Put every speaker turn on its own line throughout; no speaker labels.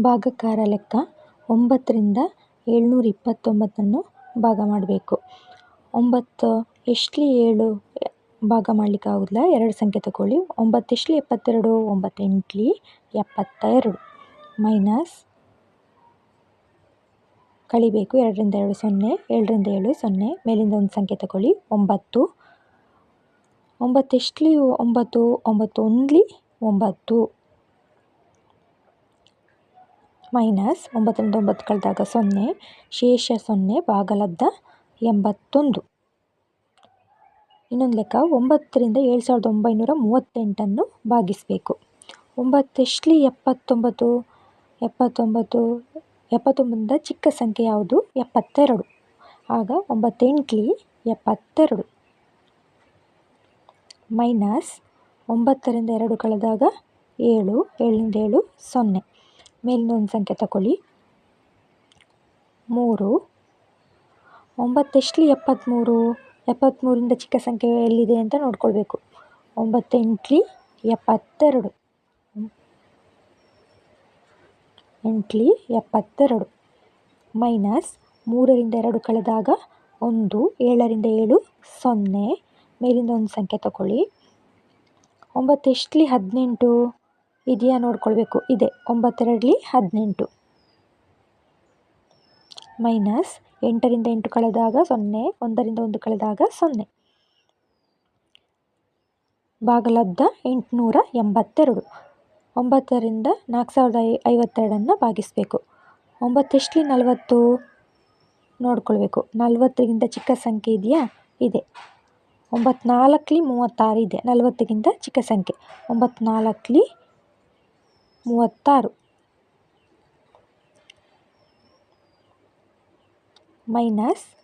ಭಾಗಾಕಾರ ಲೆಕ್ಕ ಒಂಬತ್ತರಿಂದ ಏಳ್ನೂರ ಇಪ್ಪತ್ತೊಂಬತ್ತನ್ನು ಭಾಗ ಮಾಡಬೇಕು. ಒಂಬತ್ತು ಎಷ್ಟಲಿ ಏಳು ಭಾಗ ಮಾಡಲಿಕ್ಕೆ ಆಗೋದಿಲ್ಲ? ಎರಡು ಸಂಖ್ಯೆ ತಗೊಳ್ಳಿ. ಒಂಬತ್ತು ಎಷ್ಟಲಿ ಎಪ್ಪತ್ತೆರಡು, ಒಂಬತ್ತು ಎಂಟ್ಲಿ ಎಪ್ಪತ್ತ ಎರಡು ಮೈನಸ್ ಕಳಿಬೇಕು. ಎರಡರಿಂದ ಎರಡು ಸೊನ್ನೆ, ಏಳರಿಂದ ಏಳು ಸೊನ್ನೆ, ಮೇಲಿಂದ ಒಂದು ಸಂಖ್ಯೆ ತಗೊಳ್ಳಿ. ಒಂಬತ್ತು. ಒಂಬತ್ತು ಒಂಬತ್ತು ಒಂಬತ್ತು ಒಂದ್ಲಿ ಒಂಬತ್ತು. ಮೈನಸ್ ಒಂಬತ್ತರಿಂದ ಒಂಬತ್ತು ಕಳೆದಾಗ ಸೊನ್ನೆ, ಶೇಷ ಸೊನ್ನೆ, ಭಾಗಲಬ್ಧ ಎಂಬತ್ತೊಂದು. ಇನ್ನೊಂದು ಲೆಕ್ಕ, ಒಂಬತ್ತರಿಂದ ಏಳು ಸಾವಿರದ ಒಂಬೈನೂರ ಮೂವತ್ತೆಂಟನ್ನು ಭಾಗಿಸಬೇಕು. ಒಂಬತ್ತೆಷ್ಟಲಿ ಎಪ್ಪತ್ತೊಂಬತ್ತು. ಎಪ್ಪತ್ತೊಂಬತ್ತು, ಎಪ್ಪತ್ತೊಂಬತ್ತರಿಂದ ಚಿಕ್ಕ ಸಂಖ್ಯೆ ಯಾವುದು? ಎಪ್ಪತ್ತೆರಡು. ಆಗ ಒಂಬತ್ತೆಂಟ್ಲಿ? ಎಪ್ಪತ್ತೆರಡು. ಮೈನಸ್ ಒಂಬತ್ತರಿಂದ ಎರಡು ಕಳೆದಾಗ ಏಳು, ಏಳರಿಂದ ಏಳು ಸೊನ್ನೆ. ಮೇಲಿನ ಒಂದು ಸಂಖ್ಯೆ ತಗೊಳ್ಳಿ. ಮೂರು. ಒಂಬತ್ತೆಷ್ಟಲಿ ಎಪ್ಪತ್ತ್ಮೂರು ಎಪ್ಪತ್ತ್ಮೂರಿಂದ ಚಿಕ್ಕ ಸಂಖ್ಯೆ ಎಲ್ಲಿದೆ ಅಂತ ನೋಡ್ಕೊಳ್ಬೇಕು. ಒಂಬತ್ತೆಂಟ್ಲಿ ಎಪ್ಪತ್ತೆರಡು. ಎಂಟ್ಲಿ ಎಪ್ಪತ್ತೆರಡು. ಮೈನಸ್ ಮೂರರಿಂದ ಎರಡು ಕಳೆದಾಗ ಒಂದು, ಏಳರಿಂದ ಏಳು, ಸೊನ್ನೆ. ಮೇಲಿಂದ ಒಂದು ಸಂಖ್ಯೆ ತಗೊಳ್ಳಿ. ಒಂಬತ್ತು ಹದಿನೆಂಟು. ಇದೆಯಾ ನೋಡ್ಕೊಳ್ಬೇಕು. ಇದೆ ಒಂಬತ್ತೆರಡಲಿ ಹದಿನೆಂಟು. ಮೈನಸ್ ಎಂಟರಿಂದ ಎಂಟು ಕಳೆದಾಗ ಸೊನ್ನೆ, ಒಂದರಿಂದ ಒಂದು ಕಳೆದಾಗ ಸೊನ್ನೆ. ಭಾಗಲಬ್ಧ ಎಂಟುನೂರ ಎಂಬತ್ತೆರಡು. ಒಂಬತ್ತರಿಂದ ನಾಲ್ಕು ಸಾವಿರದ ಐ ಐವತ್ತೆರಡನ್ನು ಭಾಗಿಸಬೇಕು. ಒಂಬತ್ತೆಷ್ಟಲಿ ನಲವತ್ತು ನೋಡ್ಕೊಳ್ಬೇಕು. ನಲ್ವತ್ತರಿಗಿಂತ ಚಿಕ್ಕ ಸಂಖ್ಯೆ ಇದೆಯಾ? ಇದೆ. ಒಂಬತ್ನಾಲ್ಕಲಿ ಮೂವತ್ತಾರು ಇದೆ. ನಲವತ್ತಕ್ಕಿಂತ ಚಿಕ್ಕ ಸಂಖ್ಯೆ. ಒಂಬತ್ನಾಲ್ಕಲಿ ಮೂವತ್ತಾರು. ಮೈನಸ್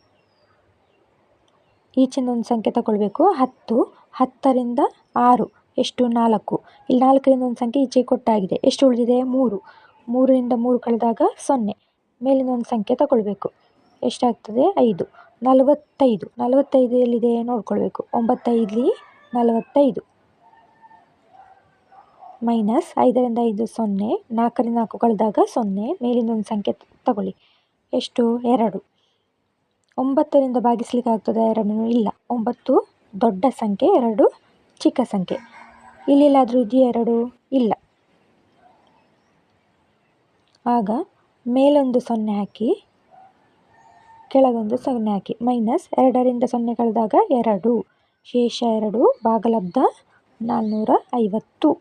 ಈಚಿನ ಒಂದು ಸಂಖ್ಯೆ ತಗೊಳ್ಬೇಕು. ಹತ್ತು, ಹತ್ತರಿಂದ ಆರು, ಎಷ್ಟು ನಾಲ್ಕು. ಇಲ್ಲಿ ನಾಲ್ಕರಿಂದ ಒಂದು ಸಂಖ್ಯೆ ಈಚೆಗೆ ಕೊಟ್ಟಾಗಿದೆ. ಎಷ್ಟು ಉಳಿದಿದೆ? ಮೂರು. ಮೂರರಿಂದ ಮೂರು ಕಳೆದಾಗ ಸೊನ್ನೆ. ಮೇಲಿನ ಒಂದು ಸಂಖ್ಯೆ ತಗೊಳ್ಬೇಕು. ಎಷ್ಟಾಗ್ತದೆ? ಐದು. ನಲವತ್ತೈದು. ನಲವತ್ತೈದು ಎಲ್ಲಿದೆ? ನೋಡ್ಕೊಳ್ಬೇಕು. ಒಂಬತ್ತೈದಲಿ ನಲವತ್ತೈದು. ಮೈನಸ್ ಐದರಿಂದ ಐದು ಸೊನ್ನೆ, ನಾಲ್ಕರಿಂದ ನಾಲ್ಕು ಕಳೆದಾಗ ಸೊನ್ನೆ, ಮೇಲಿಂದ ಒಂದು ಸಂಖ್ಯೆ ತಗೊಳ್ಳಿ. ಎಷ್ಟು? ಎರಡು. ಒಂಬತ್ತರಿಂದ ಭಾಗಿಸ್ಲಿಕ್ಕೆ ಆಗ್ತದೆ? ಎರಡನ್ನು ಇಲ್ಲ. ಒಂಬತ್ತು ದೊಡ್ಡ ಸಂಖ್ಯೆ, ಎರಡು ಚಿಕ್ಕ ಸಂಖ್ಯೆ. ಇಲ್ಲೆಲ್ಲಾದರೂ ಇದೆಯಾ ಎರಡು? ಇಲ್ಲ. ಆಗ ಮೇಲೊಂದು ಸೊನ್ನೆ ಹಾಕಿ, ಕೆಳಗೊಂದು ಸೊನ್ನೆ ಹಾಕಿ. ಮೈನಸ್ ಎರಡರಿಂದ ಸೊನ್ನೆ ಕಳೆದಾಗ ಎರಡು. ಶೇಷ ಎರಡು, ಭಾಗಲಬ್ಧ ನಾಲ್ನೂರ ಐವತ್ತು.